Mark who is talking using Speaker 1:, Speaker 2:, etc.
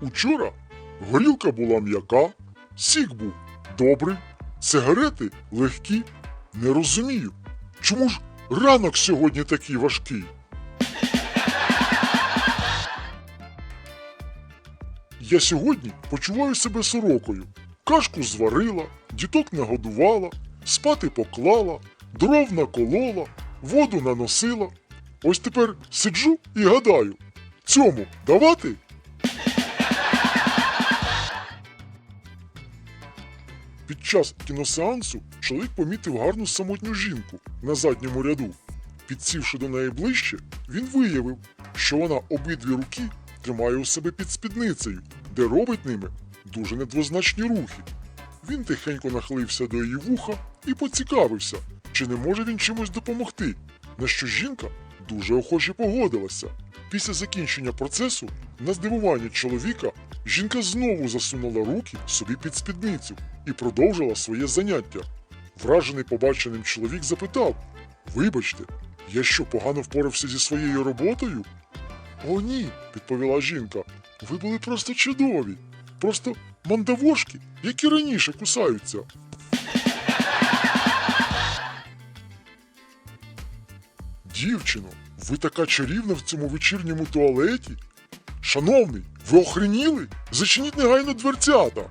Speaker 1: Учора горілка була м'яка, сік був добрий, сигарети легкі. Не розумію, чому ж ранок сьогодні такий важкий? Я сьогодні почуваю себе сорокою. Кашку зварила, діток нагодувала, спати поклала, дров наколола, воду наносила. Ось тепер сиджу і гадаю, цьому давати? Під час кіносеансу чоловік помітив гарну самотню жінку на задньому ряду. Підсівши до неї ближче, він виявив, що вона обидві руки тримає у себе під спідницею, де робить ними дуже недвозначні рухи. Він тихенько нахилився до її вуха і поцікавився, чи не може він чимось допомогти, на що жінка дуже охоче погодилася. Після закінчення процесу, на здивування чоловіка, жінка знову засунула руки собі під спідницю і продовжила своє заняття. Вражений побаченим чоловік запитав: Вибачте, я що погано впорався зі своєю роботою? О, ні, відповіла жінка. Ви були просто чудові. Просто мандавошки, які раніше кусаються. Дівчино, ви така чарівна в цьому вечірньому туалеті. Шановний, ви охреніли? Зачиніть негайно дверцята.